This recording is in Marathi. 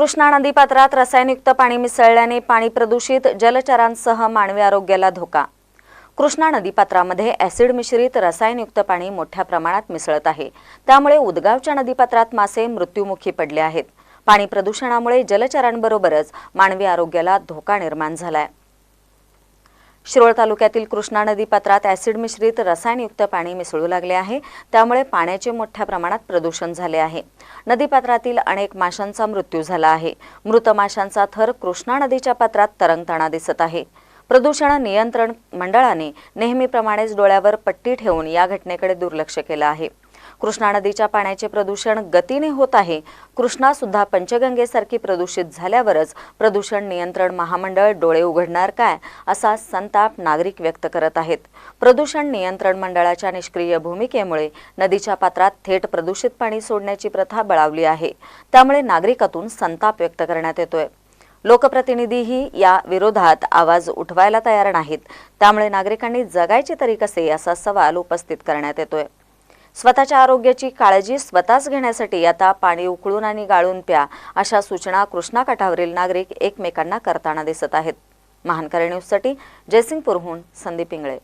कृष्णा नदीपात्रात रसायनयुक्त पाणी मिसळल्याने पाणी प्रदूषित जलचरांसह मानवी आरोग्याला धोका. कृष्णा नदीपात्रामध्ये ॲसिड मिश्रित रसायनयुक्त पाणी मोठ्या प्रमाणात मिसळत आहे. त्यामुळे उदगावच्या नदीपात्रात मासे मृत्युमुखी पडले आहेत. पाणी प्रदूषणामुळे जलचरांबरोबरच मानवी आरोग्याला धोका निर्माण झालाय. शिरोळ तालुक्यातील कृष्णा नदी पात्रात ॲसिड मिश्रित रसायनयुक्त पाणी मिसळू लागले आहे. त्यामुळे पाण्याचे मोठ्या प्रमाणात प्रदूषण झाले आहे. नदीपात्रातील अनेक माशांचा मृत्यू झाला आहे. मृत माशांचा थर कृष्णा नदीच्या पात्रात तरंगताना दिसत आहे. प्रदूषण नियंत्रण मंडळाने नेहमीप्रमाणेच डोळ्यावर पट्टी ठेवून या घटनेकडे दुर्लक्ष केलं आहे. कृष्णा नदीच्या पाण्याचे प्रदूषण गतीने होत आहे. कृष्णा सुद्धा पंचगंगेसारखी प्रदूषित झाल्यावरच प्रदूषण नियंत्रण महामंडळ डोळे उघडणार काय असा संताप नागरिक व्यक्त करत आहेत. प्रदूषण नियंत्रण मंडळाच्या निष्क्रिय भूमिकेमुळे नदीच्या पात्रात थेट प्रदूषित पाणी सोडण्याची प्रथा बळावली आहे. त्यामुळे नागरिकातून संताप व्यक्त करण्यात येतोय. लोकप्रतिनिधीही या विरोधात आवाज उठवायला तयार नाहीत. त्यामुळे नागरिकांनी जगायचे तरी कसे असा सवाल उपस्थित करण्यात येतोय. स्वतःच्या आरोग्याची काळजी स्वतःच घेण्यासाठी आता पाणी उकळून आणि गाळून प्या अशा सूचना कृष्णा काठावरील नागरिक एकमेकांना करताना दिसत आहेत. महानकरी न्यूजसाठी जयसिंगपूरहून संदीप इंगळे.